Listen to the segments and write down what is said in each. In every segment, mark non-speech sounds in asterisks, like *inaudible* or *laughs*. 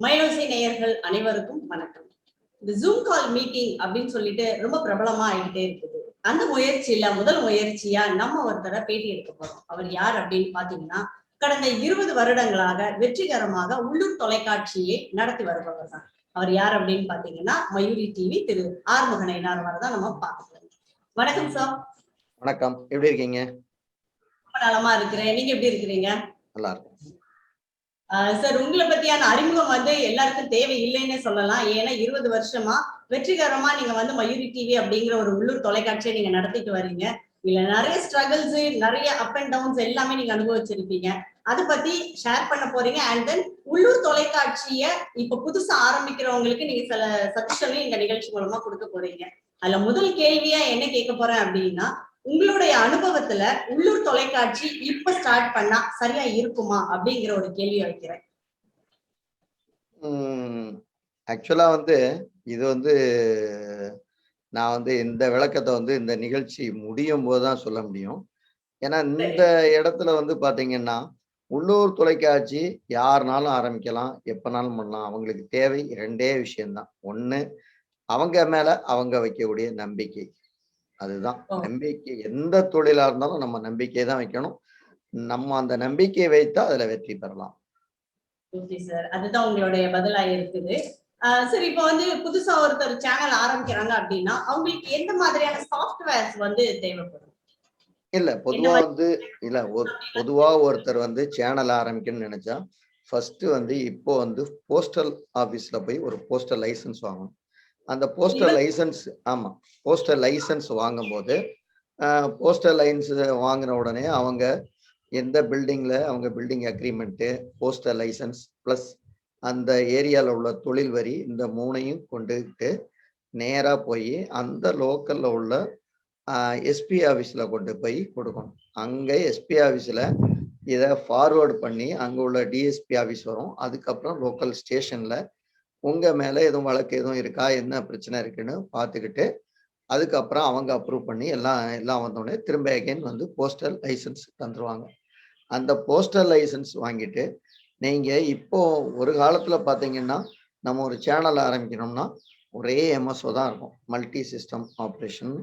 மயிலோசை நேயர்கள் அனைவருக்கும் வணக்கம். இந்த ஜூம் கால் மீட்டிங் அப்படின்னு சொல்லிட்டு ரொம்ப பிரபலமா ஆயிட்டே இருக்குது. அந்த முயற்சியில முதல் முயற்சியா நம்ம ஒருத்தரை பேட்டி எடுக்க போறோம். அவர் யார் அப்படின்னு பாத்தீங்கன்னா கடந்த இருபது வருடங்களாக வெற்றிகரமாக உள்ளூர் தொலைக்காட்சியை நடத்தி வருபவர் தான். அவர் யார் அப்படின்னு பாத்தீங்கன்னா மயூரி டிவி திரு ஆறுமுகனைனார் தான் நம்ம பார்க்கலாம் வணக்கம் சார் வணக்கம். எப்படி இருக்கீங்க? ரொம்ப நலமா இருக்கிறேன். நீங்க எப்படி இருக்கிறீங்க? நல்லா இருக்கும். சார் உங்களை பத்தியான அறிமுகம் வந்து எல்லாருக்கும் தேவை இல்லைன்னே சொல்லலாம். ஏன்னா இருபது வருஷமா வெற்றிகரமா நீங்க வந்து மயூரி டிவி அப்படிங்கிற ஒரு உள்ளூர் தொலைக்காட்சியை நீங்க நடத்திட்டு வர்றீங்க இல்ல நிறைய ஸ்ட்ரகிள்ஸ் நிறைய அப் அண்ட் டவுன்ஸ் எல்லாமே நீங்க அனுபவிச்சிருப்பீங்க. அதை பத்தி ஷேர் பண்ண போறீங்க. அண்ட் தென் உள்ளூர் தொலைக்காட்சிய இப்ப புதுசா ஆரம்பிக்கிறவங்களுக்கு நீங்க சில சஜஷனும் இந்த நிகழ்ச்சி மூலமா கொடுக்க போறீங்க. அதுல முதல் கேள்வியா என்ன கேட்க போறேன் அப்படின்னா உங்களுடைய அனுபவத்துல உள்ளூர் தொலைக்காட்சி இப்ப ஸ்டார்ட் பண்ணா சரியா இருக்குமா அப்படிங்கிற ஒரு கேள்வி வைக்கிறேன். ஆக்சுவலா வந்து இது வந்து நான் வந்து இந்த விளக்கத்தை வந்து இந்த நிகழ்ச்சி முடியும் போது தான் சொல்ல முடியும். ஏன்னா இந்த இடத்துல வந்து பாத்தீங்கன்னா உள்ளூர் தொலைக்காட்சி யாருனாலும் ஆரம்பிக்கலாம் எப்பனாலும் பண்ணலாம். அவங்களுக்கு தேவை ரெண்டே விஷயம்தான். ஒண்ணு அவங்க மேல அவங்க வைக்கக்கூடிய நம்பிக்கை. அதுதான். நம்பிக்கை எந்த தொழிலா இருந்தாலும் நம்ம நம்பிக்கை தான் வைக்கணும். நம்ம அந்த நம்பிக்கையை வைத்தா அதுல வெற்றி பெறலாம். சார். அதுதான் உங்களுடைய பதிலா இருக்குது. சரி இப்போ வந்து புதுசா ஒருத்தர் சேனல் ஆரம்பிக்கிறாங்க அப்படின்னா அவங்களுக்கு எந்த மாதிரியான சாஃப்ட்வேர்ஸ் வந்து தேவைப்படும்? இல்ல பொதுவா வந்து இல்ல ஒரு பொதுவா ஒருத்தர் வந்து சேனல் ஆரம்பிக்கணும்னு நினைச்சா ஃபர்ஸ்ட் வந்து இப்போ வந்து போஸ்டல் ஆபீஸ்ல போய் ஒரு போஸ்டல் லைசன்ஸ் வாங்கணும். அந்த போஸ்டல் லைசன்ஸ் ஆமா போஸ்டல் லைசன்ஸ் வாங்கும் போது போஸ்டல் லைன்ஸ் வாங்கின உடனே அவங்க எந்த பில்டிங்ல அவங்க building agreement postal licence plus அந்த ஏரியாவில் உள்ள தொழில் வரி இந்த மூணையும் கொண்டுகிட்டு நேராக போய் அந்த லோக்கல்ல உள்ள எஸ்பி ஆஃபீஸில் கொண்டு போய் கொடுக்கணும். அங்கே எஸ்பி ஆஃபீஸில் இதை ஃபார்வேர்டு பண்ணி அங்கே உள்ள டிஎஸ்பி ஆஃபீஸ் வரும். அதுக்கப்புறம் லோக்கல் ஸ்டேஷனில் உங்கள் மேலே எதுவும் வழக்கு எதுவும் இருக்கா? என்ன பிரச்சனை இருக்குன்னு பார்த்துக்கிட்டு அதுக்கப்புறம் அவங்க அப்ரூவ் பண்ணி எல்லாம் எல்லாம் வந்தோடனே திரும்ப அகைன் வந்து போஸ்டல் லைசன்ஸ் தந்துருவாங்க. அந்த போஸ்டல் லைசன்ஸ் வாங்கிட்டு நீங்கள் இப்போ ஒரு காலத்தில் பார்த்தீங்கன்னா நம்ம ஒரு சேனல் ஆரம்பிக்கணும்னா ஒரே எம்எஸ்ஓ தான் இருக்கும். மல்டி சிஸ்டம் ஆப்ரேஷன்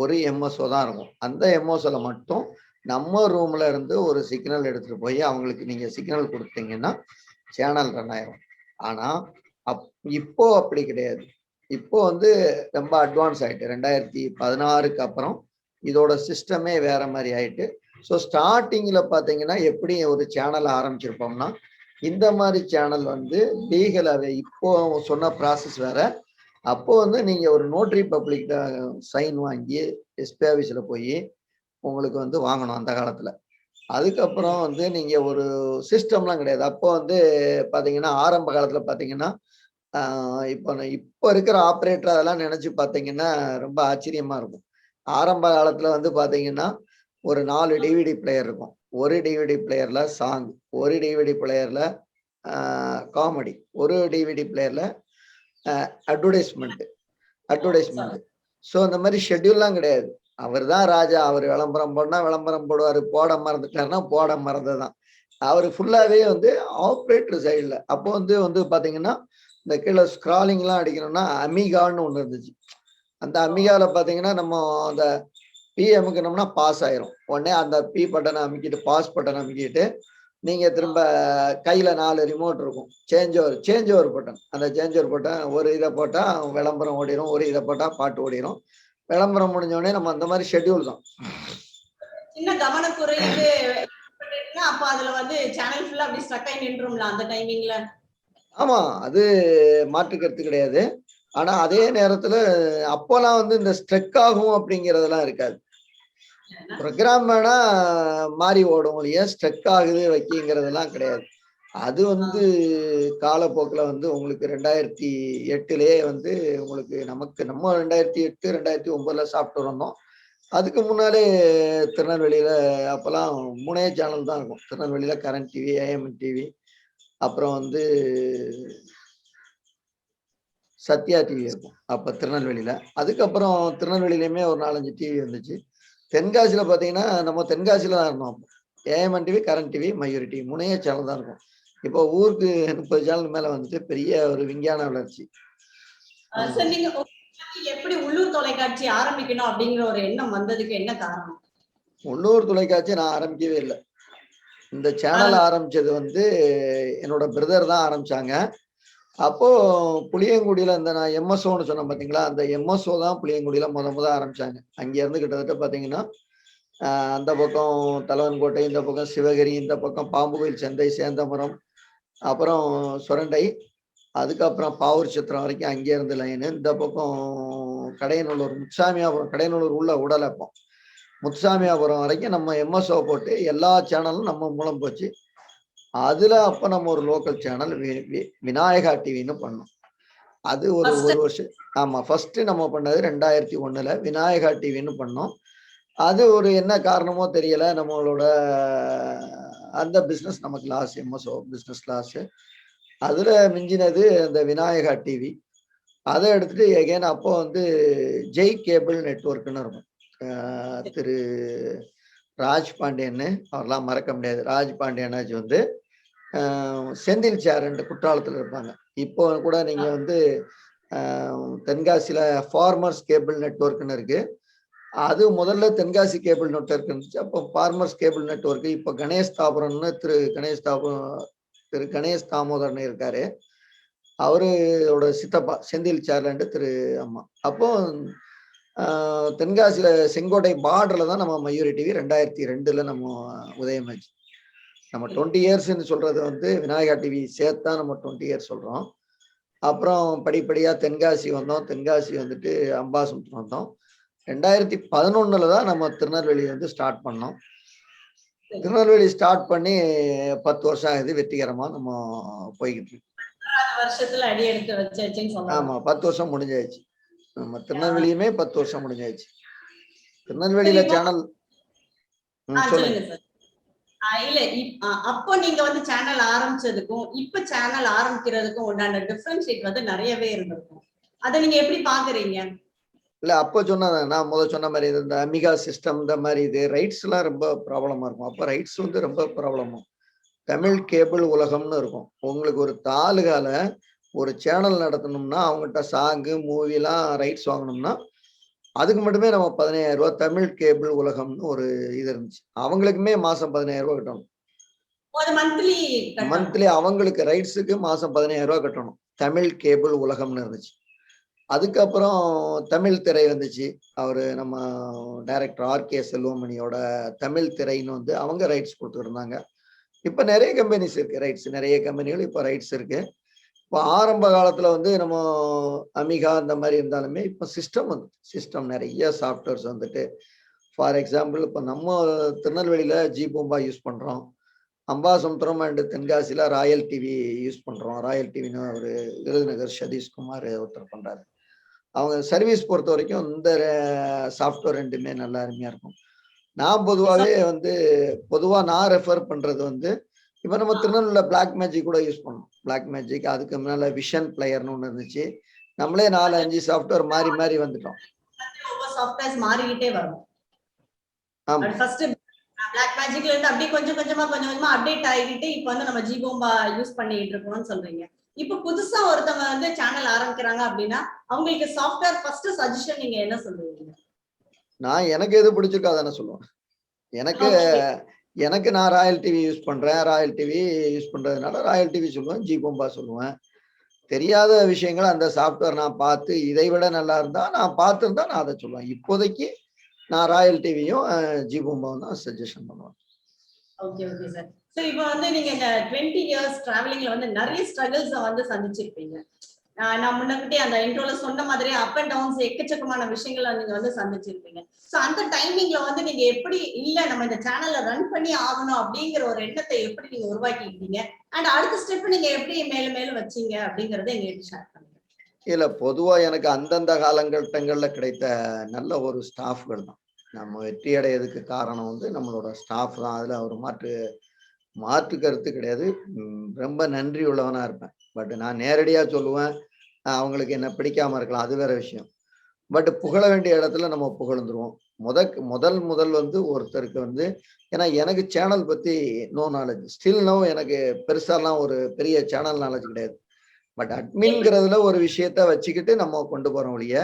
ஒரு எம்எஸ்ஓ தான் இருக்கும். அந்த எம்எஸ்ஓவில் மட்டும் நம்ம ரூம்ல இருந்து ஒரு சிக்னல் எடுத்துட்டு போய் அவங்களுக்கு நீங்க சிக்னல் கொடுத்தீங்கன்னா சேனல் ரன் ஆயிரும். ஆனா அப் இப்போ அப்படி கிடையாது. இப்போ வந்து ரொம்ப அட்வான்ஸ் ஆயிட்டு ரெண்டாயிரத்தி பதினாறுக்கு அப்புறம் இதோட சிஸ்டமே வேற மாதிரி ஆயிட்டு. ஸோ ஸ்டார்டிங்கில் பார்த்தீங்கன்னா எப்படி ஒரு சேனல் ஆரம்பிச்சிருப்போம்னா இந்த மாதிரி சேனல் வந்து லீகலாகவே இப்போ சொன்ன ப்ராசஸ் வேற. அப்போ வந்து நீங்கள் ஒரு நோட்ரி பப்ளிக் சைன் வாங்கி எஸ்பி ஆஃபீஸில் போய் உங்களுக்கு வந்து வாங்கணும் அந்த காலத்தில். அதுக்கப்புறம் வந்து நீங்கள் ஒரு சிஸ்டம்லாம் கிடையாது. அப்போ வந்து பார்த்தீங்கன்னா ஆரம்ப காலத்தில் பார்த்தீங்கன்னா இப்போ இப்போ இருக்கிற ஆப்ரேட்டர் அதெல்லாம் நினைச்சு பார்த்தீங்கன்னா ரொம்ப ஆச்சரியமா இருக்கும். ஆரம்ப காலத்துல வந்து பாத்தீங்கன்னா ஒரு நாலு டிவிடி பிளேயர் இருக்கும். ஒரு டிவிடி பிளேயர்ல சாங் ஒரு டிவிடி பிளேயர்ல காமெடி ஒரு டிவிடி பிளேயர்ல அட்வர்டைஸ்மெண்ட் அட்வர்டைஸ்மெண்ட் ஸோ இந்த மாதிரி ஷெட்யூல்லாம் கிடையாது. அவர் தான் ராஜா. அவர் விளம்பரம் போடனா விளம்பரம் போடுவார். போட மறந்துட்டாருன்னா போட மறந்துதான் அவர் ஃபுல்லாகவே வந்து ஆப்ரேட்டர் சைடில் அப்போ வந்து வந்து பார்த்தீங்கன்னா இந்த கீழே ஸ்க்ராலிங்லாம் அடிக்கணும்னா அமிகான்னு ஒன்று இருந்துச்சு. அந்த அமிகாவில் பார்த்தீங்கன்னா நம்ம அந்த பி அமுக்கணும்னா பாஸ் ஆயிரும். உடனே அந்த பி பட்டனை அமுக்கிட்டு பாஸ் பட்டனை அமுக்கிட்டு நீங்கள் திரும்ப கையில் நாலு ரிமோட் இருக்கும். Change over change over button அந்த சேஞ்ச் ஓவர் பட்டன் ஒரு இதை போட்டால் விளம்பரம் ஓடிடும் ஒரு இதை போட்டால் பாட்டு ஓடிடும் விளம்பரம் முடிஞ்ச உடனே நம்ம அந்த மாதிரி ஷெட்யூல் தான். சின்ன கவனக்குறைவு அப்போ அதில் வந்து சேனல் ஃபுல்லாக அப்படி ஸ்ட்ரக் ஆகி நின்றும்ல அந்த டைமிங்கில் ஆமா அது மாற்று கருத்து கிடையாது. ஆனா அதே நேரத்துல அப்போலாம் வந்து இந்த ஸ்ட்ரெக் ஆகும் அப்படிங்கறதெல்லாம் இருக்காது. ப்ரோக்ராம் வேணா மாறி ஓடும் இல்லையா? ஸ்ட்ரெக் ஆகுது வைக்கிங்கிறதெல்லாம் கிடையாது. அது வந்து காலப்போக்கில் வந்து உங்களுக்கு ரெண்டாயிரத்தி எட்டுலேயே வந்து உங்களுக்கு நமக்கு நம்ம ரெண்டாயிரத்தி எட்டு ரெண்டாயிரத்தி ஒன்பதுல சாப்பிட்டு வந்தோம். அதுக்கு முன்னாலே திருநெல்வேலியில் அப்போல்லாம் மூணே சேனல் தான் இருக்கும். திருநெல்வேலியில் கரண்ட் டிவி ஏஎம் டிவி அப்புறம் வந்து சத்யா டிவி இருக்கும். அப்போ திருநெல்வேலியில. அதுக்கப்புறம் திருநெல்வேலியிலையுமே ஒரு நாலஞ்சு டிவி வந்துச்சு தென்காசியில் பார்த்தீங்கன்னா நம்ம தென்காசியில் தான் இருந்தோம். AMN TV current TV Mayuri TV முனைய சேனல் தான் இருக்கும். இப்போ ஊருக்கு முப்பது சேனல் மேல வந்துட்டு பெரிய ஒரு விஞ்ஞான வளர்ச்சி. எப்படி உள்ளூர் தொலைக்காட்சி ஆரம்பிக்கணும் அப்படிங்கிற ஒரு எண்ணம் வந்ததுக்கு என்ன காரணம்? உள்ளூர் தொலைக்காட்சி நான் ஆரம்பிக்கவே இல்லை. இந்த சேனல் ஆரம்பிச்சது வந்து என்னோட பிரதர் தான் ஆரம்பிச்சாங்க. அப்போ புளியங்குடியில இந்த நான் எம்எஸ்ஓன்னு சொன்னேன் பாத்தீங்களா? அந்த எம்எஸ்ஓ தான் புளியங்குடியில முத முத ஆரம்பிச்சாங்க. அங்க இருந்து கிட்டத்தட்ட பாத்தீங்கன்னா அந்த பக்கம் தலவன்கோட்டை இந்த பக்கம் சிவகிரி இந்த பக்கம் பாம்புகோயில் சந்தை சேந்தமரம் அப்புறம் சுரண்டை அதுக்கப்புறம் பாவூர் சித்திரம் வரைக்கும் அங்கே இருந்து லைனு இந்த பக்கம் கடையநல்லூர் முத்துசாமியாபுரம் கடையநல்லூர் உள்ள உடலப்பம் முத்துசாமியாபுரம் வரைக்கும் நம்ம எம்எஸ்ஓ போட்டு எல்லா சேனலும் நம்ம மூலம் போச்சு. அதுல அப்ப நம்ம ஒரு லோக்கல் சேனல் விநாயகா டிவின்னு பண்ணோம். அது ஒரு ஒரு வருஷம் ஆமா ஃபர்ஸ்ட் நம்ம பண்ணது ரெண்டாயிரத்தி ஒண்ணுல விநாயகா டிவின்னு பண்ணோம். அது ஒரு என்ன காரணமோ தெரியல நம்மளோட அந்த பிசினஸ் நமக்கு லாஸ் எம்எஸ்ஓ பிசினஸ் லாஸ் அதுல மிஞ்சினது அந்த விநாயகா டிவி அதை எடுத்துட்டு எகைன் அப்போ வந்து ஜெய் கேபிள் நெட்ஒர்க்னு இருக்கும். திரு ராஜ் பாண்டியன்னு அவரெல்லாம் மறக்க முடியாது. ராஜ் பாண்டியனாச்சு வந்து செந்தில் சேரண்ட் குற்றாலத்தில் இருப்பாங்க. இப்போ கூட நீங்க வந்து தென்காசியில ஃபார்மர்ஸ் கேபிள் நெட்ஒர்க்னு இருக்கு. அது முதல்ல தென்காசி கேபிள் நெட்ஒர்க் இருந்துச்சு. அப்போ ஃபார்மர்ஸ் கேபிள் நெட்ஒர்க் இப்போ கணேஷ் தாபரம்னு திரு கணேஷ் தாபரம் திரு கணேஷ் தாமோதரன் இருக்காரு. அவரோட சித்தப்பா செந்தில் சேர்லண்டு திரு அம்மா. அப்போ ஆஹ் தென்காசியில செங்கோட்டை பார்டர்ல தான் நம்ம மயூரி டிவி ரெண்டாயிரத்தி ரெண்டுல நம்ம உதயமாச்சு நம்ம டுவெண்ட்டி இயர்ஸ்ன்னு சொல்றது வந்து விநாயகா டிவி சேர்த்தா நம்ம டுவெண்ட்டி இயர்ஸ் சொல்றோம். அப்புறம் படிப்படியா தென்காசி வந்தோம். தென்காசி வந்துட்டு அம்பாசமுத்திரம் வந்தோம். ரெண்டாயிரத்தி பதினொன்னுல தான் நம்ம திருநெல்வேலி வந்து ஸ்டார்ட் பண்ணோம். திருநெல்வேலி ஸ்டார்ட் பண்ணி பத்து வருஷம் ஆகுது. வெற்றிகரமா நம்ம போய்கிட்டு இருக்கு. ஆறு வருஷத்துல அடி எடுத்து வச்சாச்சுன்னு சொல்லலாம் ஆமா பத்து வருஷம் முடிஞ்சாச்சு. நம்ம திருநெல்வேலியுமே பத்து வருஷம் முடிஞ்சாச்சு. திருநெல்வேலியில. சேனல் சொல்லுங்க. இல்ல அப்போ நீங்க வந்து சேனல் ஆரம்பிச்சதுக்கும் இப்ப சேனல் ஆரம்பிக்கிறதுக்கும் உண்டான டிஃபரன்ஷியேட் வந்து நிறையவே இருந்திருக்கும். அதை நீங்க எப்படி பாக்குறீங்க? இல்ல அப்போ சொன்னதான் நான் முதல் சொன்ன மாதிரி இந்த அமிகா சிஸ்டம் இந்த மாதிரி இது ரைட்ஸ் எல்லாம் ரொம்ப ப்ராப்ளமா இருக்கும். அப்போ ரைட்ஸ் வந்து ரொம்ப ப்ராப்ளமும் தமிழ் கேபிள் உலகம்னு இருக்கும். உங்களுக்கு ஒரு தாலுகால ஒரு சேனல் நடத்தணும்னா அவங்ககிட்ட சாங்கு மூவிலாம் ரைட்ஸ் வாங்கணும்னா அதுக்கு மட்டுமே நம்ம பதினையாயிரம் ரூபாய் தமிழ் கேபிள் உலகம்னு ஒரு இது இருந்துச்சு. அவங்களுக்குமே மாசம் பதினாயிரம் ரூபாய் கட்டணும். மந்த்லி அவங்களுக்கு ரைட்ஸுக்கு மாசம் பதினாயிரம் ரூபாய் கட்டணும். தமிழ் கேபிள் உலகம்னு இருந்துச்சு. அதுக்கப்புறம் தமிழ் திரை வந்துச்சு. அவரு நம்ம டைரக்டர் ஆர் கே செல்வமணியோட தமிழ் திரைன்னு வந்து அவங்க ரைட்ஸ் கொடுத்துருந்தாங்க இப்போ நிறைய கம்பெனிஸ் இருக்கு ரைட்ஸ் நிறைய கம்பெனிகள் இப்போ ரைட்ஸ் இருக்கு. இப்போ ஆரம்ப காலத்தில் வந்து நம்ம அமிகா அந்த மாதிரி இருந்தாலுமே இப்போ சிஸ்டம் வந்து சிஸ்டம் நிறைய சாஃப்ட்வேர்ஸ் வந்துட்டு. ஃபார் எக்ஸாம்பிள் இப்போ நம்ம திருநெல்வேலியில் ஜி பூம்பா யூஸ் பண்ணுறோம் அம்பாசமுத்திரம் அண்டு தென்காசியில் ராயல் டிவி யூஸ் பண்ணுறோம் ராயல் டிவின்னு ஒரு விருதுநகர் சதீஷ்குமார் ஒருத்தர் பண்ணுறாரு அவங்க சர்வீஸ் பொறுத்த வரைக்கும் இந்த சாஃப்ட்வேர் ரெண்டுமே நல்லா அருமையாக இருக்கும். நான் பொதுவாகவே வந்து பொதுவாக நான் ரெஃபர் பண்ணுறது வந்து இப்ப நம்ம திருநெல்வேலியில பிளாக் மேஜிக் கூட யூஸ் பண்ணோம். பிளாக் மேஜிக் அதுக்கு முன்னால விஷன் பிளேயர்னு ஒன்று இருந்துச்சு. நம்மளே நாலு அஞ்சு சாஃப்ட்வேர் மாறி மாறி வந்துட்டோம். சாஃப்ட்வேர்ஸ் மாறிக்கிட்டே வரும். ஆமா. ஃபர்ஸ்ட் பிளாக் மேஜிக்ல இருந்து அப்படியே கொஞ்சம் கொஞ்சமா கொஞ்சம் கொஞ்சமா அப்டேட் ஆகிட்டு இப்போ வந்து நம்ம ஜிபோம்பா யூஸ் பண்ணிட்டு இருக்கோம்னு சொல்றீங்க. இப்போ புதுசா ஒருத்தவங்க வந்து சேனல் ஆரம்பிக்கிறாங்க அப்படின்னா அவங்களுக்கு சாஃப்ட்வேர் ஃபர்ஸ்ட் சஜஷன் நீங்க என்ன சொல்லுவீங்க? நான் எனக்கு எது பிடிச்சிருக்கோ அதை நான் சொல்லுவேன். எனக்கு. எனக்கு நான் ராயல் டிவி யூஸ் பண்றேன். ராயல் டிவி யூஸ் பண்றதுனால ராயல் டிவி சொல்லுவேன் ஜி பொம்பா சொல்லுவேன். தெரியாத விஷயங்கள் அந்த சாஃப்ட்வேர் நான் பார்த்து இதை விட நல்லா இருந்தால் நான் பார்த்துருந்தா நான் அதை சொல்லுவேன். இப்போதைக்கு நான் ராயல் டிவியும் ஜி பொம்பாவும் தான் சஜஷன் பண்ணுவேன். ஓகே ஓகே சார் சார் இப்போ வந்து நீங்க இந்த டுவெண்ட்டி இயர்ஸ் டிராவலிங்ல வந்து நிறைய ஸ்ட்ரகிள்ஸ் வந்து சந்திச்சிருப்பீங்க. நான் முன்னக்கிட்டே அந்த இன்ட்ரோல சொன்ன மாதிரி அப் அண்ட் டவுன்ஸ் எக்கச்சக்கமான விஷயங்களை நீங்க வந்து சந்திச்சிருப்பீங்க. சோ அந்த டைமிங்ல வந்து நீங்க எப்படி இல்ல நம்ம இந்த சேனல்ல ரன் பண்ணி ஆகணும் அப்படிங்கிற ஒரு எண்ணத்தை எப்படி நீங்க உருவாக்கிக்கிட்டீங்க? அண்ட் அடுத்த ஸ்டெப் நீங்க எப்படி மேலும் மேலும் வச்சீங்க அப்படிங்கறத எங்க ஷேர் பண்ணுங்க. இல்ல பொதுவா எனக்கு அந்தந்த காலங்கட்டங்கள்ல கிடைத்த நல்ல ஒரு ஸ்டாஃப்கள் தான். நம்ம வெற்றி அடையிறதுக்கு காரணம் வந்து நம்மளோட ஸ்டாஃப் தான். அதுல ஒரு மாற்று மாற்று கருத்து கிடையாது. ரொம்ப நன்றி உள்ளவனா இருப்பேன். பட் நான் நேரடியாக சொல்லுவேன். அவங்களுக்கு என்ன பிடிக்காம இருக்கலாம் அது வேற விஷயம். பட் புகழ வேண்டிய இடத்துல நம்ம புகழ்ந்துருவோம். முத முதல் முதல் வந்து ஒருத்தருக்கு வந்து ஏன்னா எனக்கு சேனல் பத்தி நோ நாலேஜ் ஸ்டில் நோ எனக்கு பெருசாலாம் ஒரு பெரிய சேனல் நாலேஜ் கிடையாது. பட் அட்மின்ங்கிறதுல ஒரு விஷயத்த வச்சுக்கிட்டு நம்ம கொண்டு போறோம் ஒழிய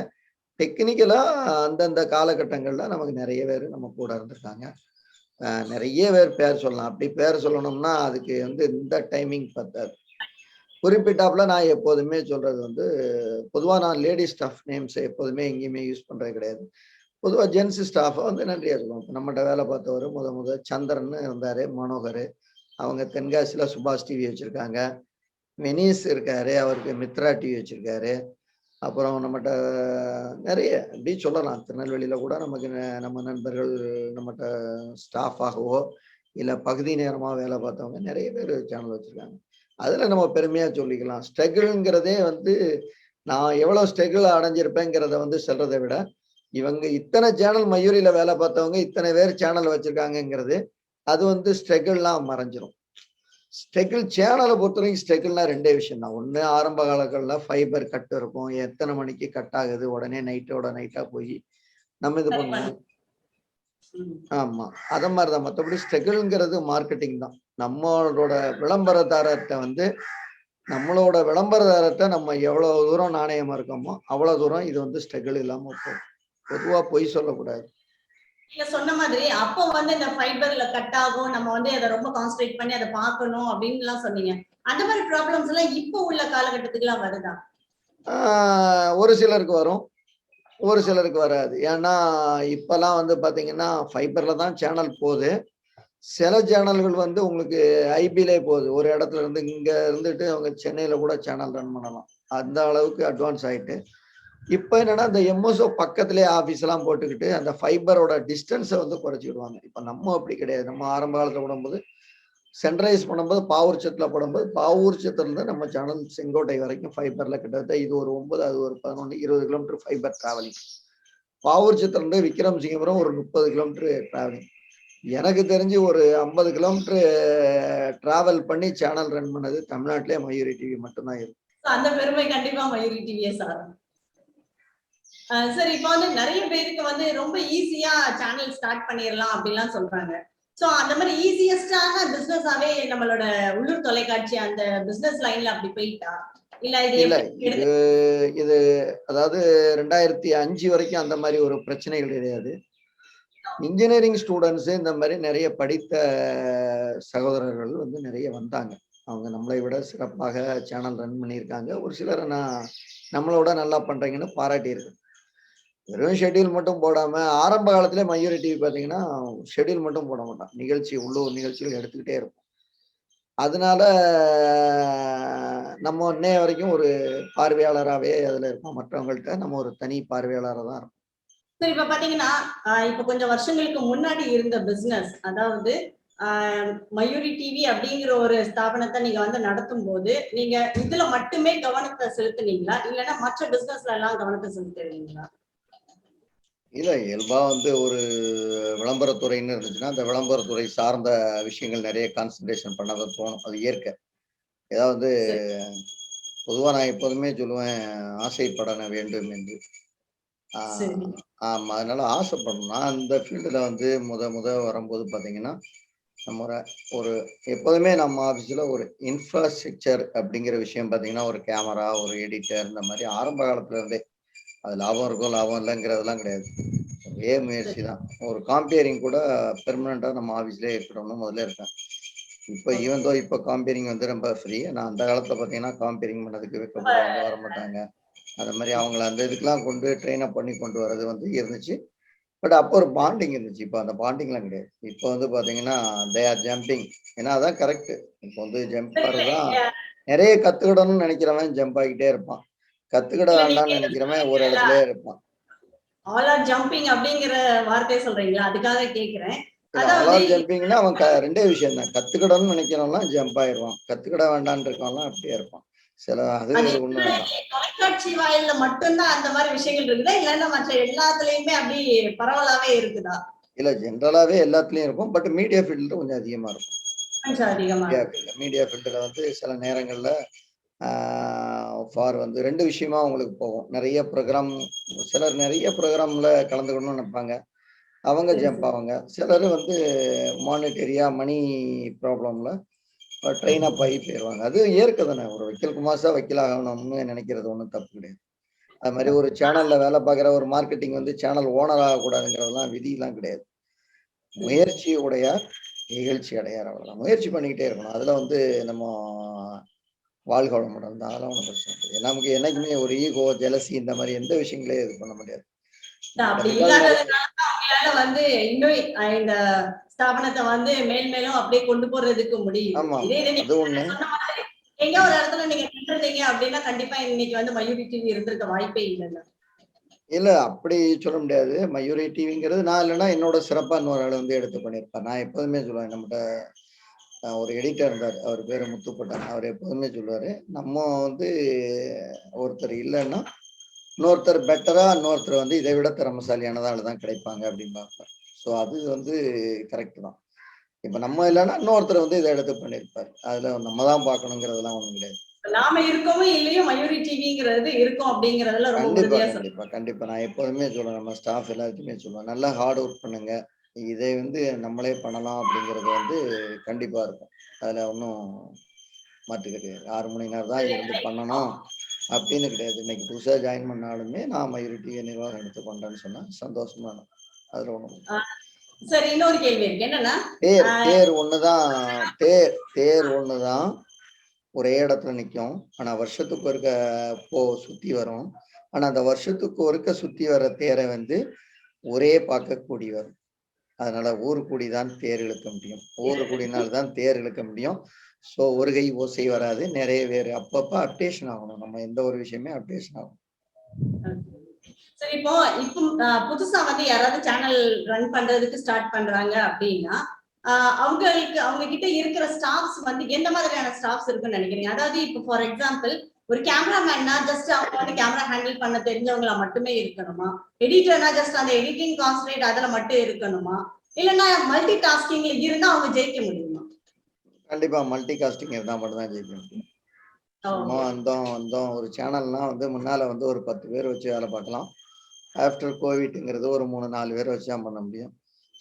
டெக்னிக்கலா அந்தந்த காலகட்டங்கள்ல நமக்கு நிறைய பேர் நம்ம கூட இருந்திருக்காங்க. நிறைய பேர் பேர் சொல்லலாம். அப்படி பேர் சொல்லணும்னா அதுக்கு வந்து இந்த டைமிங் பத்தாது. குறிப்பிட்டாப்புல நான் எப்போதுமே சொல்றது வந்து பொதுவாக நான் லேடி ஸ்டாஃப் நேம்ஸ் எப்போதுமே எங்கேயுமே யூஸ் பண்றது கிடையாது. பொதுவாக ஜென்ஸ் ஸ்டாஃபை வந்து நன்றியா சொல்லுவோம் நம்மகிட்ட வேலை பார்த்தவர் முத முத சந்திரன் இருந்தாரு மனோகர். அவங்க தென்காசியில சுபாஷ் டிவி வச்சிருக்காங்க. வெனீஸ் இருக்காரு அவருக்கு மித்ரா டிவி வச்சிருக்காரு. அப்புறம் நம்மகிட்ட நிறைய அப்படி சொல்லலாம். திருநெல்வேலியில கூட நமக்கு ந- நம்ம நண்பர்கள் நம்மகிட்ட ஸ்டாஃபாகவோ இல்லை பகுதி நேரமாக வேலை பார்த்தவங்க நிறைய பேர் சேனல் வச்சுருக்காங்க. அதில் நம்ம பெருமையாக சொல்லிக்கலாம். ஸ்ட்ரகிள்ங்கிறதே வந்து நான் எவ்வளோ ஸ்ட்ரகிள் அடைஞ்சிருப்பேங்கிறத வந்து சொல்றதை விட இவங்க இத்தனை சேனல் மயூரியில் வேலை பார்த்தவங்க இத்தனை பேர் சேனல் வச்சுருக்காங்கங்கிறது அது வந்து ஸ்ட்ரகிள்லாம் மறைஞ்சிரும். ஸ்ட்ரகிள் சேனலை பொறுத்த வரைக்கும் ஸ்ட்ரகிள்னா ரெண்டே விஷயம் தான். ஒன்று ஆரம்ப காலங்களில் ஃபைபர் கட் இருக்கும். எத்தனை மணிக்கு கட் ஆகுது? உடனே நைட்டோட நைட்டாக போய் நம்ம இது பண்ணுவோம் ஆமா. அத மாதிரிதான் மற்றபடி ஸ்ட்ரகிள்ங்கிறது மார்க்கெட்டிங் தான். நம்மளோட விளம்பரதாரத்தை வந்து நம்மளோட விளம்பரதாரத்தை நம்ம எவ்வளவு தூரம் நாணயமா இருக்கோமோ அவ்வளவு தூரம் இது வந்து ஸ்ட்ரகிள் இல்லாம போகும். பொதுவா பொய் சொல்லக்கூடாது. நீங்க சொன்ன மாதிரி அப்போ வந்து இந்த ஃபைபர்ல கட் ஆகும் நம்ம வந்து அதை ரொம்ப கான்சென்ட்ரேட் பண்ணி அதை பார்க்கணும் அப்படின்னு எல்லாம் சொன்னீங்க. அந்த மாதிரி ப்ராப்ளம்ஸ் எல்லாம் இப்போ உள்ள காலகட்டத்துக்கு எல்லாம் வருதா ஒரு சிலருக்கு வரும். ஒரு சிலருக்கு வராது. ஏன்னா இப்பெல்லாம் வந்து பார்த்தீங்கன்னா ஃபைபரில் தான் சேனல் போகுது. சில சேனல்கள் வந்து உங்களுக்கு ஐபிலே போகுது. ஒரு இடத்துல இருந்து இங்கே இருந்துட்டு அவங்க சென்னையில் கூட சேனல் ரன் பண்ணலாம். அந்த அளவுக்கு அட்வான்ஸ் ஆகிட்டு இப்போ என்னென்னா இந்த எம்எஸ்ஓ பக்கத்துலேயே ஆஃபீஸ் எல்லாம் போட்டுக்கிட்டு அந்த ஃபைபரோட டிஸ்டன்ஸை வந்து குறைச்சிடுவாங்க இப்போ நம்ம அப்படி கிடையாது. நம்ம ஆரம்ப காலத்தில் விடும்போது சென்ட்ரைஸ் பண்ணும்போது பாவூர் சத்தில் போடும்போது பாவூர் சத்திலிருந்து நம்ம சேனல் செங்கோட்டை வரைக்கும் ஃபைபரில் கிட்டத்தட்ட இது ஒரு ஒன்பது அது ஒரு பதினொன்று இருபது கிலோமீட்டர் ஃபைபர் டிராவலிங் பாவூர் சத்திலிருந்து விக்ரம் சிங்கபுரம் ஒரு முப்பது கிலோமீட்டர் டிராவலிங் எனக்கு தெரிஞ்சு ஒரு ஐம்பது கிலோமீட்டர் டிராவல் பண்ணி சேனல் ரன் பண்ணது தமிழ்நாட்டிலே மயூரி டிவி மட்டும்தான் இருக்கு. அந்த பெருமை கண்டிப்பா மயூரி டிவியே சார் சார் இப்போ வந்து நிறைய பேருக்கு வந்து ரொம்ப ஈஸியா சேனல் ஸ்டார்ட் பண்ணிடலாம் அப்படிலாம் சொல்றாங்க. சோ அந்த மாதிரி ஈஸியஸ்டான பிசினஸாவே நம்மளோட உள்ளூர் தொலைக்காட்சி அந்த பிசினஸ் லைன்ல அப்படி போயிட்டா? இல்ல இது இது அதாவது ரெண்டாயிரத்தி அஞ்சு வரைக்கும் அந்த மாதிரி ஒரு பிரச்சனைகள் கிடையாது. இன்ஜினியரிங் ஸ்டூடெண்ட்ஸ் இந்த மாதிரி நிறைய படித்த சகோதரர்கள் வந்து நிறைய வந்தாங்க. அவங்க நம்மளை விட சிறப்பாக சேனல் ரன் பண்ணியிருக்காங்க. ஒரு சிலர் நான் நம்மளோட நல்லா பண்றீங்கன்னு பாராட்டியிருக்கேன். வெறும் ஷெட்யூல் மட்டும் போடாம ஆரம்ப காலத்துல மயூரி டிவி பாத்தீங்கன்னா ஷெட்யூல் மட்டும் போட மாட்டான். நிகழ்ச்சி உள்ளூர் நிகழ்ச்சிகள் எடுத்துக்கிட்டே இருக்கும். அதனால நம்ம இன்னைய வரைக்கும் ஒரு பார்வையாளராகவே அதில் இருப்போம். மற்றவங்கள்ட்ட நம்ம ஒரு தனி பார்வையாளராக தான் இருப்போம். சரி இப்ப பாத்தீங்கன்னா இப்போ இப்ப கொஞ்சம் வருஷங்களுக்கு முன்னாடி இருந்த பிசினஸ் அதாவது ஆஹ் மயூரி டிவி அப்படிங்கிற ஒரு ஸ்தாபனத்தை நீங்க வந்து நடத்தும் போது நீங்க இதுல மட்டுமே கவனத்தை செலுத்துனீங்களா? இல்லைன்னா மற்ற பிசினஸ்ல எல்லாம் கவனத்தை செலுத்துறீங்களா? இல்ல இயல்பா வந்து ஒரு விளம்பரத்துறைன்னு இருந்துச்சுன்னா அந்த விளம்பரத்துறை சார்ந்த விஷயங்கள் நிறைய கான்சன்ட்ரேஷன் பண்ணதான் தோணும். அது இயற்கை. ஏதாவது பொதுவா நான் எப்போதுமே சொல்லுவேன் ஆசைப்பட வேண்டும் என்று. ஆஹ் சரி. ஆமா அதனால ஆசைப்படணும். நான் அந்த ஃபீல்டுல வந்து முத முத வரும்போது பாத்தீங்கன்னா நம்ம ஒரு ஒரு எப்போதுமே நம்ம ஆஃபீஸில் ஒரு இன்ஃப்ராஸ்ட்ரக்சர் அப்படிங்கிற விஷயம் பார்த்தீங்கன்னா ஒரு கேமரா ஒரு எடிட்டர் இந்த மாதிரி ஆரம்ப காலத்துல இருந்தே அது லாபம் இருக்கும் லாபம் இல்லைங்கிறதெல்லாம் கிடையாது. ஒரே முயற்சி தான். ஒரு காம்பேரிங் கூட பெர்மனண்டா நம்ம ஆஃபீஸ்லேயே இருக்கணும்னு முதல்ல இருக்கேன். இப்போ ஈவன் தோ இப்போ காம்பேரிங் வந்து ரொம்ப ஃப்ரீ நான் அந்த காலத்துல பார்த்தீங்கன்னா காம்பேரிங் பண்ணதுக்கு வைக்கப்படுவாங்க வர மாட்டாங்க. அந்த மாதிரி அவங்கள அந்த இதுக்கெல்லாம் கொண்டு ட்ரெயின் அப் பண்ணி கொண்டு வர்றது வந்து இருந்துச்சு. பட் அப்போ ஒரு பாண்டிங் இருந்துச்சு. இப்போ அந்த பாண்டிங்லாம் கிடையாது. இப்போ வந்து பாத்தீங்கன்னா தே ஆர் ஜம்பிங் ஏன்னா அதான் கரெக்ட் இப்போ வந்து ஜம்ப் தான் நிறைய கத்துக்கிடணும்னு நினைக்கிறவன் ஜம்ப் ஆகிட்டே இருப்பான். கத்துக்கிட வேண்டாம்னு நினைக்கிறவன் ஒரு இடத்துல இருப்பான். ஆல் ஆர் ஜம்பிங் அப்படிங்கிற வார்த்தையை சொல்றீங்களா? அதுக்காக கேக்குறேன். அலால் ஜம்பிங்னா அவன் ரெண்டே விஷயம் தான். கத்துக்கிடணும்னு நினைக்கிறவன்லாம் ஜம்ப் ஆயிடுவான். கத்துக்கிட வேண்டாம்னு இருக்கவன்லாம் அப்படியே இருப்பான். சில அது உண்மைதான் தொலைக்காட்சி வாயில்ல மட்டும்தான் அந்த மாதிரி விஷயங்கள் இருக்குதா? இல்லைன்னா மற்ற எல்லாத்துலயுமே அப்படி பரவலாவே இருக்குதா? இல்ல ஜென்ரலாவே எல்லாத்துலயும் இருக்கும். பட் மீடியா ஃபீல்டு கொஞ்சம் அதிகமா இருக்கும். மீடியா ஃபீல்டு மீடியா ஃபீல்டுல வந்து சில நேரங்கள்ல ஃபார் வந்து ரெண்டு விஷயமா அவங்களுக்கு போகும். நிறைய ப்ரோக்ராம் சிலர் நிறைய ப்ரோக்ராம்ல கலந்துக்கணும்னு நினைப்பாங்க. அவங்க ஜம்ப். ஆவாங்க. சிலர் வந்து மானிட்டரியா மணி ப்ராப்ளம்ல ட்ரெயின் அப் ஆகி போயிடுவாங்க அது ஏற்க தானே. ஒரு வக்கீல் குமாசா வக்கீல் ஆகணும்னு நினைக்கிறது ஒன்றும் தப்பு கிடையாது. அது மாதிரி ஒரு சேனல்ல வேலை பார்க்குற ஒரு மார்க்கெட்டிங் வந்து சேனல் ஓனர் ஆகக்கூடாதுங்கிறதெல்லாம் விதியெல்லாம் கிடையாது. முயற்சி உடையார் நிகழ்ச்சி அடையார் அவ்வளவுதான். முயற்சி பண்ணிக்கிட்டே இருக்கணும். அதுல வந்து நம்ம வாழ்க வளமுடன். தான் அதெல்லாம் ஒன்றும் பிரச்சனை கிடையாது நமக்கு என்னைக்குமே ஒரு ஈகோ ஜெலசி இந்த மாதிரி எந்த விஷயங்களையும் இது பண்ண முடியாது. வந்து இன்னும் இந்த ஸ்தாபனத்தை வந்து மேல் மேலும் அப்படியே கொண்டு போறதுக்கு முடியும். ஆமா. அது ஒண்ணு. எங்க ஒரு இடத்துல நீங்க நின்றுட்டீங்க அப்படின்னா கண்டிப்பா இன்னைக்கு வந்து மயூரி டிவி இருந்திருக்க வாய்ப்பே இல்லைல்ல இல்ல அப்படி சொல்ல முடியாது. மயூரி டிவிங்கிறது நான் இல்லைன்னா என்னோட சிறப்பா இன்னொரு ஆள் வந்து எடுத்து பண்ணியிருப்பேன் நான் எப்போதுமே சொல்லுவேன் நம்மகிட்ட ஒரு எடிட்டர் இருந்தார். அவர் பேரு முத்துப்பட்டான். அவர் எப்போதுமே சொல்லுவாரு நம்ம வந்து ஒருத்தர் இல்லைன்னா இன்னொருத்தர் பெட்டரா இன்னொருத்தர் வந்து இதை விட திறமசாலியானதா ஆள் தான் கிடைப்பாங்க அப்படிம்பாங்க ஸோ அது வந்து கரெக்ட் தான். இப்ப நம்ம இல்லைன்னா இன்னொருத்தர் வந்து இதை எடுத்து பண்ணியிருப்பாரு. அதுல நம்ம தான் பார்க்கணுங்கிறதெல்லாம் ஒண்ணும் கிடையாது. நாம இருக்கவும் இல்லையோ மயூரி டிவிங்கிறது இருக்கும் அப்படிங்கறதுல ரொம்ப கண்டிப்பா கண்டிப்பா நான் எப்போதுமே சொல்லுவேன் நம்ம ஸ்டாஃப் எல்லாருக்குமே சொல்லுவேன். நல்லா ஹார்ட் ஒர்க் பண்ணுங்க. இதை வந்து நம்மளே பண்ணலாம் அப்படிங்கிறது வந்து கண்டிப்பா இருக்கும். அதுல ஒன்றும் மாற்று கிடையாது. ஆறு மணி நேரம் தான் இருந்து பண்ணணும் அப்படின்னு கிடையாது. இன்னைக்கு புதுசா ஜாயின் பண்ணாலுமே நான் மயூரிட்டியை நிர்வாகம் எடுத்து பண்றேன்னு சொன்னா சந்தோஷமா இருக்கும். அதுல ஒண்ணும் சரி இன்னொரு கேள்வி இருக்கு. என்னன்னா தேர் தேர் ஒண்ணுதான் தேர் தேர் ஒண்ணுதான் ஒரே இடத்துல நிக்கும். ஆனா வருஷத்துக்கு ஒருக்க போ சுத்தி வரும். ஆனா அந்த வருஷத்துக்கு ஒருக்க சுத்தி வர தேரை வந்து ஒரே பார்க்க கூடி வரும் அதனால ஊர் கூடி தான் தேர் இழுக்க முடியும். ஊர் *laughs* கூடினால் தான் தேர் இழுக்க முடியும். ஸோ ஒரு கை ஓசை வராது. நிறைய பேர் அப்பப்ப அப்டேஷன் ஆகணும். நம்ம எந்த ஒரு விஷயமே அப்டேஷன் ஆகும் சரி இப்போ இப்போ புதுசா வந்து யாராவது சேனல் ரன் பண்றதுக்கு ஸ்டார்ட் பண்றாங்க அப்படின்னா அவங்களுக்கு அவங்க கிட்ட இருக்கிற ஸ்டாஃப்ஸ் வந்து எந்த மாதிரியான ஸ்டாஃப்ஸ் இருக்குன்னு நினைக்கிறீங்க? அதாவது இப்போ ஃபார் எக்ஸாம்பிள் ஒரு கேமராமேன்னா ஜஸ்ட் அவங்க வந்து கேமரா ஹேண்டில் பண்ண தெரிஞ்சவங்களா மட்டுமே இருக்கணுமா? எடிட்டர்னா ஜஸ்ட் அந்த எடிட்டிங் கான்சன்ட்ரேட் அதுல மட்டும் இருக்கணுமா? இல்லைன்னா மல்டி டாஸ்கிங்ல இருந்தா அவங்க ஜெயிக்க முடியுமா? கண்டிப்பா மல்டி காஸ்டிங் இருந்தால் மட்டும்தான் ஜெயிக்க முடியும். சும்மா வந்தோம் வந்தோம். ஒரு சேனல்னா வந்து முன்னால வந்து ஒரு பத்து பேர் வச்சு வேலை பார்க்கலாம். ஆஃப்டர் கோவிட்ங்கிறது ஒரு மூணு நாலு பேர் வச்சு தான் பண்ண முடியும்.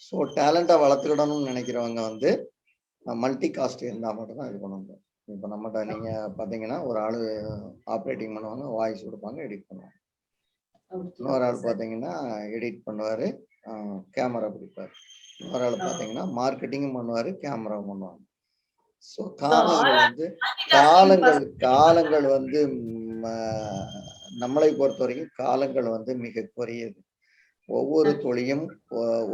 ஸோ டேலண்ட்டை வளர்த்துக்கிடணும்னு நினைக்கிறவங்க வந்து மல்டி காஸ்ட் இருந்தால் மட்டும்தான் இது பண்ண முடியும். இப்போ நம்மகிட்ட நீங்கள் பார்த்தீங்கன்னா ஒரு ஆள் ஆப்ரேட்டிங் பண்ணுவாங்க வாய்ஸ் கொடுப்பாங்க எடிட் பண்ணுவாங்க. இன்னொரு ஆள் பார்த்தீங்கன்னா எடிட் பண்ணுவார் கேமரா பிடிப்பார். இன்னொரு ஆள் பார்த்தீங்கன்னா மார்க்கெட்டிங்கும் பண்ணுவார் கேமராவும் பண்ணுவாங்க. ஸோ காலங்கள் வந்து காலங்கள் காலங்கள் வந்து நம்மளை பொறுத்த வரைக்கும் காலங்கள் வந்து மிக குறையது ஒவ்வொரு தொழியும்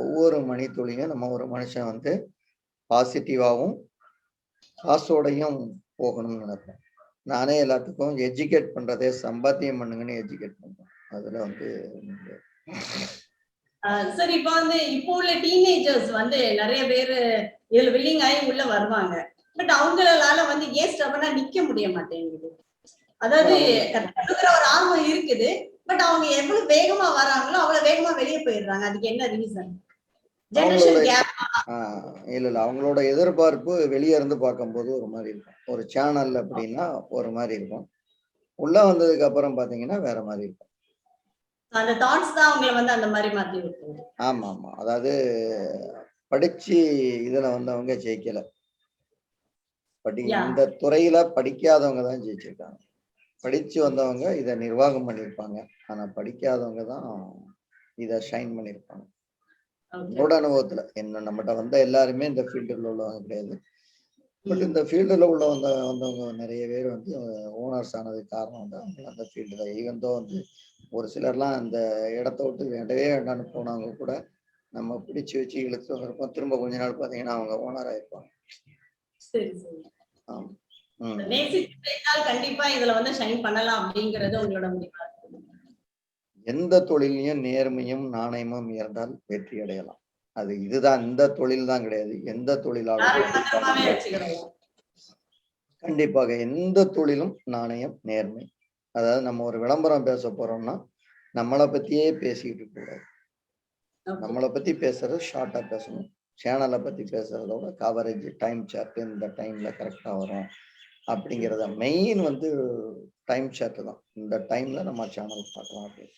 ஒவ்வொரு மணி தொழியும் நம்ம ஒரு மனுஷன் வந்து பாசிட்டிவாகவும் காசோடையும் போகணும்னு நினைப்பேன். நானே எல்லாத்துக்கும் எஜுகேட் பண்றதே சம்பாத்தியம் பண்ணுங்கன்னு எஜுகேட் பண்றேன். அதுல வந்து சரி இப்போ வந்து இப்போ உள்ள டீனேஜர்ஸ் வந்து நிறைய பேர் இதுல வில்லிங் ஆகி உள்ள வருவாங்க. பட் அவங்களால வந்து ஏன் ஸ்டபனா நிக்க முடிய மாட்டேங்குது? அதாவது கத்துக்கிற ஒரு ஆர்வம் இருக்குது. பட் அவங்க எவ்வளவு வேகமா வராங்களோ அவ்வளவு வேகமா வெளியே போயிடுறாங்க. அதுக்கு என்ன ரீசன் ஜெனரேஷன் கேப் இல்ல இல்ல. அவங்களோட எதிர்பார்ப்பு வெளியே இருந்து பார்க்கும்போது ஒரு மாதிரி இருக்கும். ஒரு சேனல் அப்படின்னா ஒரு மாதிரி இருக்கும். உள்ள வந்ததுக்கு அப்புறம் பாத்தீங்கன்னா வேற மாதிரி இருக்கும். அந்த தாட்ஸ் தான் அவங்கள வந்து அந்த மாதிரி மாத்தி விட்டுருது. ஆமா ஆமா அதாவது படிச்சு இதுல வந்தவங்க ஜெயிக்கல. படி. இந்த துறையில படிக்காதவங்க தான் ஜெயிச்சிருக்காங்க. படிச்சு வந்தவங்க இதை நிர்வாகம் பண்ணியிருப்பாங்க. ஆனா படிக்காதவங்க தான் இதை ஷைன் பண்ணியிருப்பாங்க. என்னோட அனுபவத்துல என்ன நம்மகிட்ட வந்த எல்லாருமே இந்த ஃபீல்டுல உள்ளவங்க கிடையாது. பட் இந்த ஃபீல்டுல உள்ள வந்த வந்தவங்க நிறைய பேர் வந்து ஓனர்ஸ் ஆனதுக்கு காரணம் வந்து அவங்க அந்த ஃபீல்டு தான். ஈவந்தோ வந்து ஒரு சிலர்லாம் அந்த இடத்த விட்டு வேண்டவே வேண்டாம்னு போனவங்க கூட நம்ம பிடிச்சு வச்சு இழுத்து வந்திருப்போம் திரும்ப கொஞ்ச நாள் பார்த்தீங்கன்னா அவங்க ஓனர் ஆயிருப்பாங்க. கண்டிப்பா இதுல வந்து ஷைன் பண்ணலாம் அப்படிங்கறது உங்களோட முடிவா. எந்த தொழிலையும் நேர்மையும் நாணயமும் இருந்தால் வெற்றி அடையலாம். அது இதுதான் இந்த தொழில் தான் கிடையாது. எந்த தொழிலாளரும் கண்டிப்பாக எந்த தொழிலும் நாணயம் நேர்மை. அதாவது நம்ம ஒரு விளம்பரம் பேச போறோம்னா நம்மளை பத்தியே பேசிக்கிட்டு கூடாது நம்மளை பத்தி பேசுறது ஷார்ட்டா பேசணும். சேனலை பத்தி பேசுறதோட கவரேஜ் டைம் சார்ட் இந்த டைம்ல கரெக்டா வரும். அப்படிங்கிறத மெயின் வந்து டைம் ஷார்ட் தான். இந்த டைம்ல நம்ம சேனல் பார்க்கலாம் அப்படின்னு.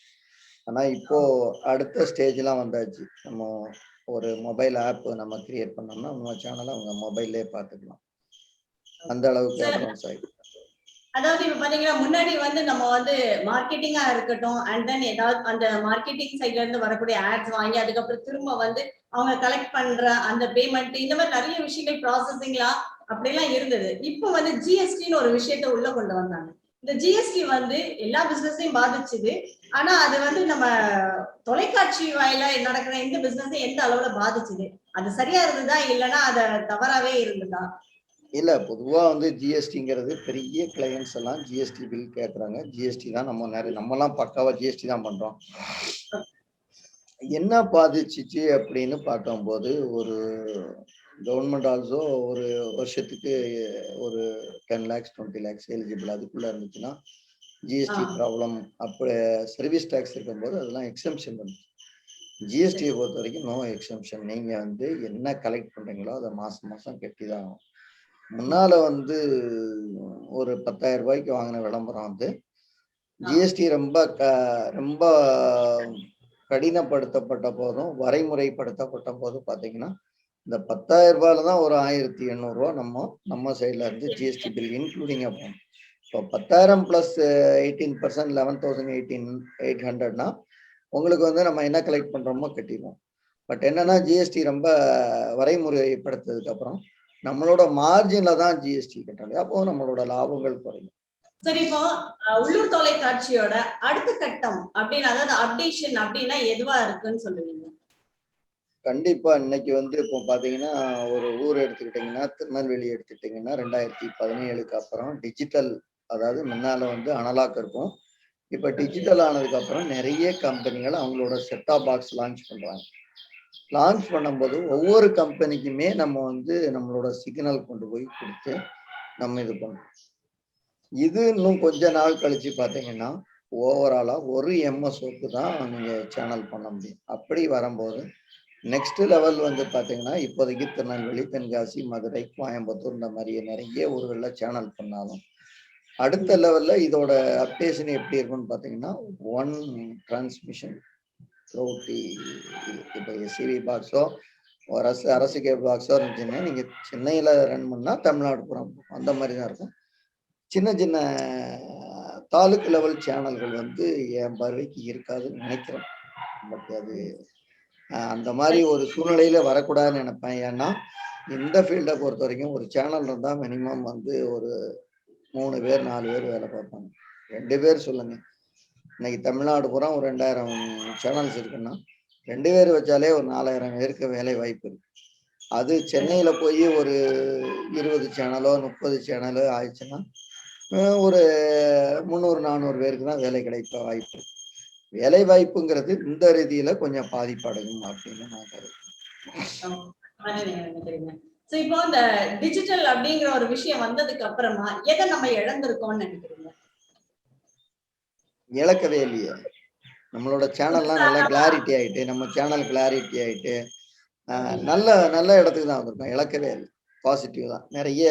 ஆனா இப்போ அடுத்த ஸ்டேஜ்லாம் வந்தாச்சு. நம்ம ஒரு மொபைல் ஆப் நம்ம கிரியேட் பண்ணோம்னா நம்ம சேனலை அவங்க மொபைல்லே பார்த்துக்கலாம். அந்த அளவுக்கு. அட்வான்ஸ் ஆகிடும் அதாவது இப்ப பாத்தீங்கன்னா முன்னாடி வந்து நம்ம வந்து மார்க்கெட்டிங்கா இருக்கட்டும் அண்ட் தென் ஏதாவது அந்த மார்க்கெட்டிங் சைட்ல இருந்து வரக்கூடிய ஆட்ஸ் வாங்கி அதுக்கப்புறம் திரும்ப வந்து அவங்க கலெக்ட் பண்ற அந்த பேமெண்ட் இந்த மாதிரி நிறைய விஷயங்கள் ப்ராசஸிங்லாம் அப்படியெல்லாம் இருந்தது. இப்போ வந்து ஜிஎஸ்டின்னு ஒரு விஷயத்த உள்ள கொண்டு வந்தாங்க. இந்த ஜிஎஸ்டி வந்து எல்லா பிசினஸையும் பாதிச்சுது. ஆனா அது வந்து நம்ம தொலைக்காட்சி வாயில நடக்கிற எந்த பிசினஸையும் எந்த அளவுல பாதிச்சுது? அது சரியா இருந்ததா? இல்லைன்னா அது தவறாவே இருந்ததா? இல்ல பொதுவா வந்து ஜிஎஸ்டிங்கிறது பெரிய கிளையன்ஸ் எல்லாம் ஜிஎஸ்டி பில் கேட்குறாங்க ஜிஎஸ்டி தான் நம்ம நிறைய நம்மலாம் பக்காவா ஜிஎஸ்டி தான் பண்றோம். என்ன பாதிச்சிச்சு அப்படின்னு பார்க்கும்போது ஒரு கவர்மெண்ட் ஆல்சோ ஒரு வருஷத்துக்கு ஒரு ten lakhs twenty lakhs eligible அதுக்குள்ள இருந்துச்சுன்னா ஜிஎஸ்டி. ப்ராப்ளம் அப்போ சர்வீஸ் டேக்ஸ் இருக்கும்போது அதெல்லாம் எக்ஸம்ஷன் பண்ணுச்சு ஜிஎஸ்டியை பொறுத்த வரைக்கும் நோ எக்ஸம்ஷன் நீங்க வந்து என்ன கலெக்ட் பண்றீங்களோ அதை மாசம் மாசம் கட்டி தான் ஆகும் முன்னால வந்து ஒரு பத்தாயிரம் ரூபாய்க்கு வாங்கின விளம்பரம் வந்து ஜிஎஸ்டி ரொம்ப க ரொம்ப கடினப்படுத்தப்பட்ட போதும் வரைமுறைப்படுத்தப்பட்ட போதும் பாத்தீங்கன்னா இந்த பத்தாயிரம் ரூபாயில தான் ஒரு ஆயிரத்தி எண்ணூறுரூவா நம்ம நம்ம சைடில் இருந்து ஜிஎஸ்டி பில் இன்க்ளூடிங்காக போகும் இப்போ பத்தாயிரம் plus eighteen percent eleven thousand eighteen eight ஹண்ட்ரட்னா உங்களுக்கு வந்து நம்ம என்ன கலெக்ட் பண்ணுறோமோ கட்டிடுவோம். பட் என்னன்னா ஜிஎஸ்டி ரொம்ப வரைமுறைப்படுத்ததுக்கு அப்புறம் நம்மளோட மார்ஜின்ல தான் ஜிஎஸ்டி கட்டணும். அப்போ நம்மளோட லாபங்கள் குறையும். சரி இப்போ உள்ளூர் தொலைக்காட்சியோட அடுத்த கட்டம் அப்படின்னு அதாவது அப்டேஷன் அப்படின்னா எதுவா இருக்குன்னு சொல்லுவீங்க? கண்டிப்பா இன்னைக்கு வந்து இப்போ பாத்தீங்கன்னா ஒரு ஊர் எடுத்துக்கிட்டீங்கன்னா திருநெல்வேலி எடுத்துக்கிட்டீங்கன்னா ரெண்டாயிரத்தி பதினேழுக்கு அப்புறம் டிஜிட்டல் அதாவது முன்னால வந்து அனலாக் இருக்கும். இப்ப டிஜிட்டல் ஆனதுக்கு அப்புறம் நிறைய கம்பெனிகள் அவங்களோட செட்டாப் பாக்ஸ் லான்ச் பண்றாங்க. லான்ச் பண்ணும்போது ஒவ்வொரு கம்பெனிக்குமே நம்ம வந்து நம்மளோட சிக்னல் கொண்டு போய் கொடுத்து நம்ம இது பண்ணோம். இது இன்னும் கொஞ்ச நாள் கழிச்சு பார்த்தீங்கன்னா ஓவராலாக ஒரு எம்எஸ்ஓக்கு தான் நீங்கள் சேனல் பண்ண முடியும். அப்படி வரும்போது நெக்ஸ்ட் லெவல் வந்து பாத்தீங்கன்னா இப்போதைக்கு திருநெல்வேலி தென்காசி மதுரை கோயம்புத்தூர் இந்த மாதிரி நிறைய ஊர்களில் சேனல் பண்ணாலும். அடுத்த லெவல்ல இதோட அப்டேஷன் எப்படி இருக்கும்னு பாத்தீங்கன்னா ஒன் டிரான்ஸ்மிஷன் த்ரோட்டி இப்போ எஸ்சிவி பாக்ஸோ அரசு அரசு கேப் பாக்ஸோ இருந்துச்சுன்னா நீங்க சென்னையில ரன் பண்ணா தமிழ்நாடு புறம் அந்த மாதிரி தான் இருக்கும். சின்ன சின்ன தாலுக்கு லெவல் சேனல்கள் வந்து என் பார்வைக்கு இருக்காதுன்னு நினைக்கிறேன். பட் அது அந்த மாதிரி ஒரு சூழ்நிலையில வரக்கூடாதுன்னு நினைப்பேன். ஏன்னா இந்த ஃபீல்டை பொறுத்த வரைக்கும் ஒரு சேனல் இருந்தால் மினிமம் வந்து ஒரு மூணு பேர் நாலு பேர் வேலை பார்ப்பாங்க. ரெண்டு பேர் சொல்லுங்க. இன்னைக்கு தமிழ்நாடு பூரா ஒரு ரெண்டாயிரம் சேனல்ஸ் இருக்குன்னா ரெண்டு பேர் வச்சாலே ஒரு நாலாயிரம் பேருக்கு வேலை வாய்ப்பு இருக்கு. அது சென்னையில போய் ஒரு இருபது சேனலோ முப்பது சேனலோ ஆயிடுச்சுன்னா ஒரு முந்நூறு நானூறு பேருக்கு தான் வேலை கிடைக்க வாய்ப்பு இருக்கு. வேலை வாய்ப்புங்கிறது இந்த ரீதியில கொஞ்சம் பாதிப்படையும் அப்படின்னு நான் கருதுறேன். சோ இப்போ இந்த டிஜிட்டல் அப்படிங்கிற ஒரு விஷயம் வந்ததுக்கு அப்புறமா எதை நம்ம இழந்திருக்கோம்னு நினைக்கிறீங்க? இழக்கவே இல்லையே. நம்மளோட சேனல்லாம் நல்லா கிளாரிட்டி ஆயிட்டு நம்ம சேனல் கிளாரிட்டி ஆயிட்டு நல்ல நல்ல இடத்துக்கு தான் வந்திருக்கோம். இழக்கவே இல்லை. பாசிட்டிவ் தான். நிறைய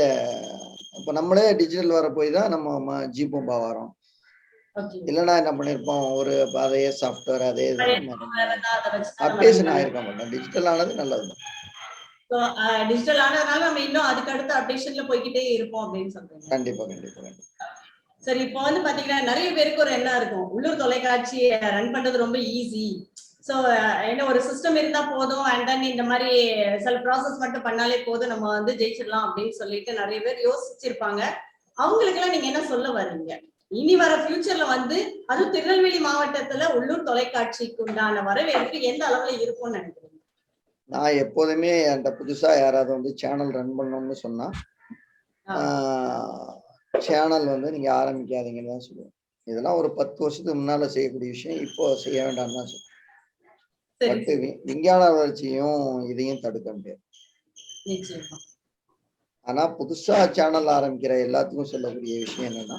இப்போ நம்மளே டிஜிட்டல் வர போய் தான் நம்ம ம- ஜி பூம்பா வரோம். இல்லைன்னா என்ன பண்ணியிருப்போம் ஒரு அதே சாஃப்ட்வேர் அதே அப்டேஷன் ஆயிருக்க மாட்டோம். டிஜிட்டல் ஆனது நல்லது டிஜிட்டல் ஆனதுனால நம்ம இன்னும் அதுக்கு அடுத்த அப்டேஷன்ல போய்கிட்டே இருப்போம் அப்படின்னு சொல்றீங்க. கண்டிப்பா கண்டிப்பா கண்டிப்பா. சரி இப்போ வந்து பாத்தீங்கன்னா நிறைய பேருக்கு ஒரு எண்ணம் இருக்கும். உள்ளூர் தொலைக்காட்சி ரன் பண்றது ரொம்ப ஈஸி சோ என்ன ஒரு சிஸ்டம் இருந்தா போதும். அண்ட் தென் இந்த மாதிரி சில ப்ராசஸ் மட்டும் பண்ணாலே போதும். நம்ம வந்து ஜெயிச்சிடலாம் அப்படின்னு சொல்லிட்டு நிறைய பேர் யோசிச்சிருப்பாங்க. அவங்களுக்கு எல்லாம் நீங்க என்ன சொல்ல வர்றீங்க? இனி வர ஃபியூச்சர்ல வந்து அதுவும் திருநெல்வேலி மாவட்டத்துல உள்ளூர் தொலைக்காட்சிக்கு உண்டான வரவேற்பு எந்த அளவுல இருக்கும்னு நினைக்கிறீங்க? நான் எப்போதுமே அந்த புதுசா யாராவது வந்து சேனல் ரன் பண்ணணும்னு சொன்னா. சேனல் வந்து நீங்க ஆரம்பிக்காதீங்கன்னு தான் சொல்லுவேன். இதெல்லாம் ஒரு பத்து வருஷத்துக்கு முன்னால செய்யக்கூடிய விஷயம் இப்போ செய்ய வேண்டாம்னு தான் சொல்லுவேன். பட் விஞ்ஞான வளர்ச்சியும் இதையும் தடுக்க முடியாது. ஆனா புதுசா சேனல் ஆரம்பிக்கிற எல்லாத்துக்கும் சொல்லக்கூடிய விஷயம் என்னன்னா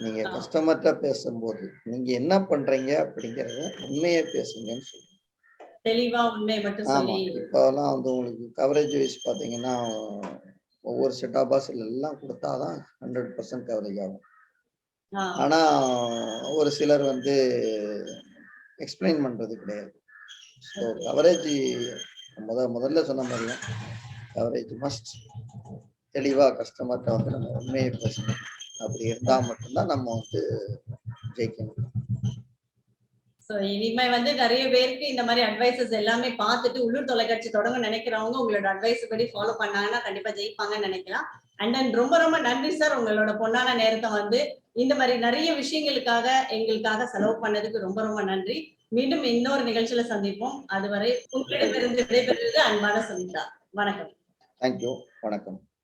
நீங்க. கஸ்டமர்கிட்ட பேசும்போது நீங்க என்ன பண்றீங்க அப்படிங்கறத உண்மையை பேசுங்கன்னு சொல்லுவேன் தெளிவா உண்மையை மட்டும் ஆமா. சொல்லி இப்போலாம் வந்து உங்களுக்கு கவரேஜ் வைஸ் பாத்தீங்கன்னா ஒவ்வொரு செட்டாப் பாக்ஸ்ல எல்லாம் கொடுத்தாதான் ஹண்ட்ரட் பர்சன்ட் கவரேஜ் ஆகும். ஆனா ஒரு சிலர் வந்து எக்ஸ்பிளைன் பண்றது கிடையாது. ஸோ கவரேஜ் முத முதல்ல சொன்ன மாதிரியும் கவரேஜ் மஸ்ட் தெளிவா கஸ்டமர்கிட்ட வந்து நம்ம உண்மையை பேசணும். அப்படி இருந்தா மட்டும்தான் நம்ம வந்து ஜெயிக்க முடியும் இனிமே வந்து நிறைய பேருக்கு இந்த மாதிரி அட்வைசஸ் எல்லாமே பார்த்துட்டு உள்ளூர் தொலைக்காட்சி தொடங்க நினைக்கிறவங்க உங்களோட அட்வைஸ் படி ஃபாலோ பண்ணாங்கன்னா கண்டிப்பா ஜெயிப்பாங்கன்னு நினைக்கலாம். அண்ட் தென் ரொம்ப ரொம்ப நன்றி சார் உங்களோட பொன்னான நேரத்தை வந்து இந்த மாதிரி நிறைய விஷயங்களுக்காக எங்களுக்காக செலவு பண்ணதுக்கு ரொம்ப ரொம்ப நன்றி. மீண்டும் இன்னொரு நிகழ்ச்சியில சந்திப்போம். அதுவரை உங்களிடமிருந்து விடைபெறுவது அன்பான சுனிதா. வணக்கம். தேங்க்யூ வணக்கம்.